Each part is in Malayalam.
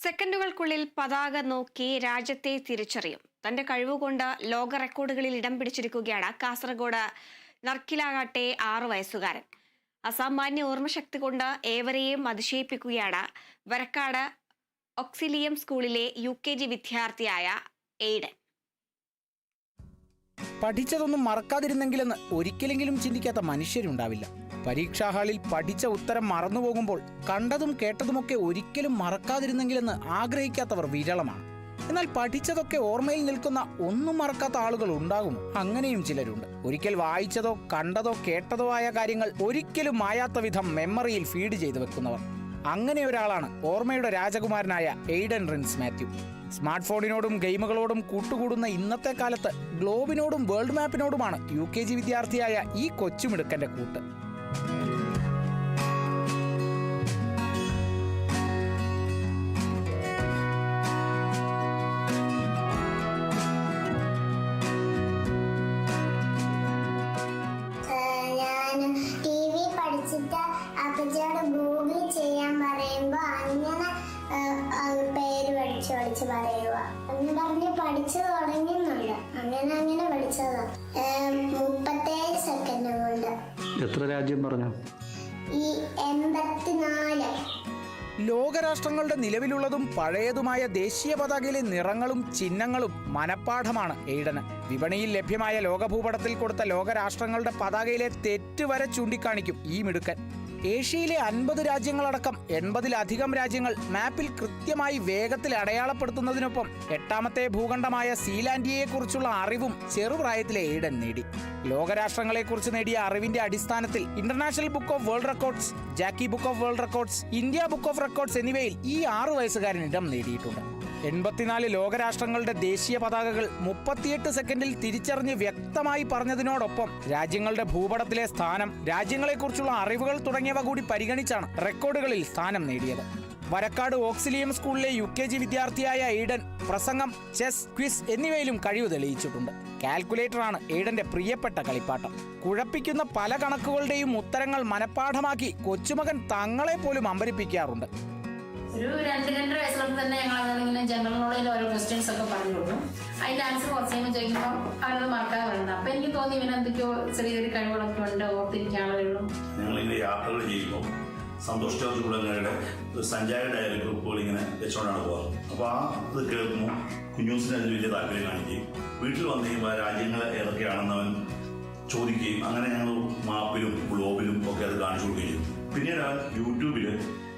സെക്കൻഡുകൾക്കുള്ളിൽ പതാക നോക്കി രാജ്യത്തെ തിരിച്ചറിയും. തന്റെ കഴിവുകൊണ്ട് ലോക റെക്കോർഡുകളിൽ ഇടം പിടിച്ചിരിക്കുകയാണ് കാസർഗോഡ് നർക്കിലാകാട്ടെ ആറു വയസ്സുകാരൻ. അസാമാന്യ ഓർമ്മശക്തി കൊണ്ട് ഏവരെയും അതിശയിപ്പിക്കുകയാണ് വരക്കാട് ഒക്സിലിയം സ്കൂളിലെ യു കെ ജി വിദ്യാർത്ഥിയായ എയ്ഡൻ. പഠിച്ചതൊന്നും മറക്കാതിരുന്നെങ്കിലെന്ന് ഒരിക്കലെങ്കിലും ചിന്തിക്കാത്ത മനുഷ്യരുണ്ടാവില്ല. പരീക്ഷാ ഹാളിൽ പഠിച്ച ഉത്തരം മറന്നു പോകുമ്പോൾ കണ്ടതും കേട്ടതുമൊക്കെ ഒരിക്കലും മറക്കാതിരുന്നെങ്കിലെന്ന് ആഗ്രഹിക്കാത്തവർ വിരളമാണ്. എന്നാൽ പഠിച്ചതൊക്കെ ഓർമ്മയിൽ നിൽക്കുന്ന ഒന്നും മറക്കാത്ത ആളുകൾ ഉണ്ടാകും. അങ്ങനെയും ചിലരുണ്ട്. ഒരിക്കൽ വായിച്ചതോ കണ്ടതോ കേട്ടതോ ആയ കാര്യങ്ങൾ ഒരിക്കലും മായാത്ത വിധം മെമ്മറിയിൽ ഫീഡ് ചെയ്തു വെക്കുന്നവർ. അങ്ങനെ ഒരാളാണ് ഓർമ്മയുടെ രാജകുമാരനായ എയ്ഡൻ റിൻസ് മാത്യു. സ്മാർട്ട് ഫോണിനോടും ഗെയിമുകളോടും കൂട്ടുകൂടുന്ന ഇന്നത്തെ കാലത്ത് ഗ്ലോബിനോടും വേൾഡ് മാപ്പിനോടുമാണ് യു കെ ജി വിദ്യാർത്ഥിയായ ഈ കൊച്ചുമിടുക്കന്റെ കൂട്ട്. ഞാൻ ടി വി പഠിച്ചിട്ട് അപ്പച്ചയോട് ഗൂഗിൾ ചെയ്യാൻ പറയുമ്പോൾ അങ്ങനെ പേര് പഠിച്ചു പഠിച്ച് പറയുക. എന്ന് പറഞ്ഞ് പഠിച്ചു അങ്ങനെ അങ്ങനെ പഠിച്ചതാ. ഏഹ്, മുപ്പത്തേഴ് സെക്കൻഡ് കൊണ്ട്. എത്ര രാജ്യം പറഞ്ഞു? ഈ എൺപത്തിനാല്. ലോകരാഷ്ട്രങ്ങളുടെ നിലവിലുള്ളതും പഴയതുമായ ദേശീയ പതാകയിലെ നിറങ്ങളും ചിഹ്നങ്ങളും മനപ്പാഠമാണ് എയ്ഡന്. വിപണിയിൽ ലഭ്യമായ ലോകഭൂപടത്തിൽ കൊടുത്ത ലോകരാഷ്ട്രങ്ങളുടെ പതാകയിലെ തെറ്റ് വരെ ചൂണ്ടിക്കാണിക്കും ഈ മിടുക്കൻ. ഏഷ്യയിലെ അൻപത് രാജ്യങ്ങളടക്കം എൺപതിലധികം രാജ്യങ്ങൾ മാപ്പിൽ കൃത്യമായി വേഗത്തിൽ അടയാളപ്പെടുത്തുന്നതിനൊപ്പം എട്ടാമത്തെ ഭൂഖണ്ഡമായ സീലാൻഡിയയെക്കുറിച്ചുള്ള അറിവും ചെറുപ്രായത്തിലെ എയ്ഡൻ നേടി. ലോകരാഷ്ട്രങ്ങളെക്കുറിച്ച് നേടിയ അറിവിന്റെ അടിസ്ഥാനത്തിൽ international book of world records Jackie book of world records India book of records എന്നിവയിൽ ഈ ആറു വയസ്സുകാരൻ ഇടം നേടിയിട്ടുണ്ട്. എൺപത്തിനാല് ലോകരാഷ്ട്രങ്ങളുടെ ദേശീയ പതാകകൾ മുപ്പത്തിയെട്ട് സെക്കൻഡിൽ തിരിച്ചറിഞ്ഞ് വ്യക്തമായി പറഞ്ഞതിനോടൊപ്പം രാജ്യങ്ങളുടെ ഭൂപടത്തിലെ സ്ഥാനം രാജ്യങ്ങളെക്കുറിച്ചുള്ള അറിവുകൾ തുടങ്ങിയവ കൂടി പരിഗണിച്ചാണ് റെക്കോർഡുകളിൽ സ്ഥാനം നേടിയത്. വരക്കാട് ഓക്സിലിയം സ്കൂളിലെ യു കെ ജി വിദ്യാർത്ഥിയായ എയ്ഡൻ പ്രസംഗം ചെസ് ക്വിസ് എന്നിവയിലും കഴിവ് തെളിയിച്ചിട്ടുണ്ട്. കാൽക്കുലേറ്ററാണ് എയ്ഡന്റെ പ്രിയപ്പെട്ട കളിപ്പാട്ടം. കുഴപ്പിക്കുന്ന പല കണക്കുകളുടെയും ഉത്തരങ്ങൾ മനഃപ്പാഠമാക്കി കൊച്ചുമകൻ തങ്ങളെ പോലും അമ്പരിപ്പിക്കാറുണ്ട്. ഒരു രണ്ട് രണ്ടര വയസ്സിലൊക്കെ തന്നെ ഞങ്ങൾ അങ്ങനെ ജനറൽ നോളജിൽ ഓരോ ക്വസ്റ്റ്യൻസ് ഒക്കെ പറഞ്ഞു കൊടുക്കും അതിന്റെ ആൻസർ കുറച്ച് കഴിയുമ്പോൾ ചോദിക്കുമ്പോൾ അവരത് മറക്കാതെ വരുന്നത് അപ്പൊ എനിക്ക് തോന്നി ഇവന് എന്തൊക്കെയോ ചെറിയൊരു കഴിവുകളൊക്കെ ഉണ്ട് ഓർത്തിരിക്കാനുള്ള കഴിവും സഞ്ചാര ഡയറി ഗ്രൂപ്പുകൾ ഇങ്ങനെ വെച്ചുകൊണ്ടാണ് പോകാറ്. അപ്പോൾ ആ ഇത് കേൾക്കുമ്പോൾ കുഞ്ഞൂസിന് അതിന് വലിയ താല്പര്യം കാണിക്കുകയും വീട്ടിൽ വന്നു കഴിയുമ്പോൾ രാജ്യങ്ങൾ ഏതൊക്കെയാണെന്ന് അവൻ ചോദിക്കുകയും അങ്ങനെ ഞങ്ങൾ മാപ്പിലും ഗ്ലോബിലും ഒക്കെ അത് കാണിച്ചു കൊടുക്കുകയും ചെയ്തു. പിന്നീട് അവൻ യൂട്യൂബിൽ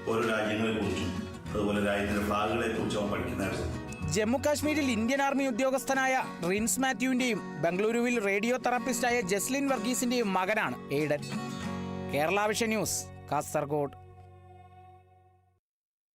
ഓരോ രാജ്യങ്ങളെ കുറിച്ചും അതുപോലെ രാജ്യത്തിന്റെ ഭാഗങ്ങളെ അവൻ പഠിക്കുന്നതായിരുന്നു. ജമ്മു കാശ്മീരിൽ ഇന്ത്യൻ ആർമി ഉദ്യോഗസ്ഥനായ റിൻസ് മാത്യുവിന്റെയും ബംഗളൂരുവിൽ റേഡിയോ തെറാപ്പിസ്റ്റായ ജസ്ലിൻ വർഗീസിന്റെയും മകനാണ് Aiden Kerala vision news Kasaragod.